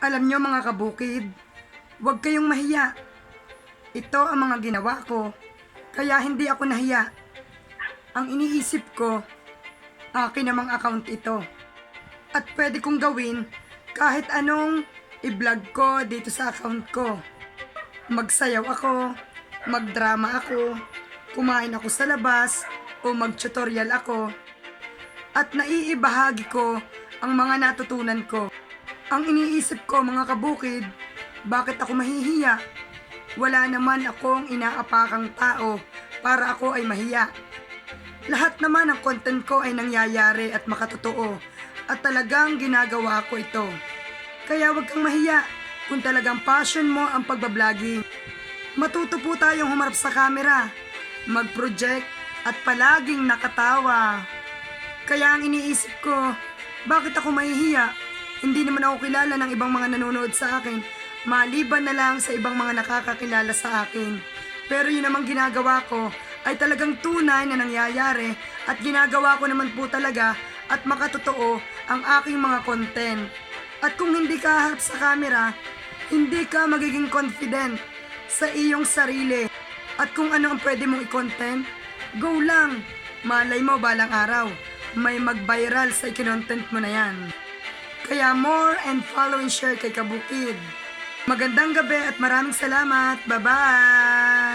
Alam nyo mga kabukid, huwag kayong mahiya. Ito ang mga ginawa ko, kaya hindi ako nahiya. Ang iniisip ko, akin namang account ito. At pwede kong gawin kahit anong i-vlog ko dito sa account ko. Magsayaw ako, magdrama ako, kumain ako sa labas, o mag-tutorial ako. At naiibahagi ko ang mga natutunan ko. Ang iniisip ko mga kabukid, bakit ako mahihiya? Wala naman akong inaapakang tao para ako ay mahiya. Lahat naman ng content ko ay nangyayari at makatotoo at talagang ginagawa ko ito. Kaya huwag kang mahiya kung talagang passion mo ang pagbabloggy. Matuto po tayong humarap sa camera, mag-project at palaging nakatawa. Kaya ang iniisip ko, bakit ako mahihiya? Hindi naman ako kilala ng ibang mga nanonood sa akin, maliban na lang sa ibang mga nakakakilala sa akin. Pero yun namang ginagawa ko ay talagang tunay na nangyayari at ginagawa ko naman po talaga at makatotoo ang aking mga content. At kung hindi ka harap sa camera, hindi ka magiging confident sa iyong sarili. At kung ano ang pwede mong i-content, go lang. Malay mo balang araw, may mag-viral sa ikinontent mo na yan. Kaya more and follow and share kay Kabukid. Magandang gabi at maraming salamat. Bye-bye!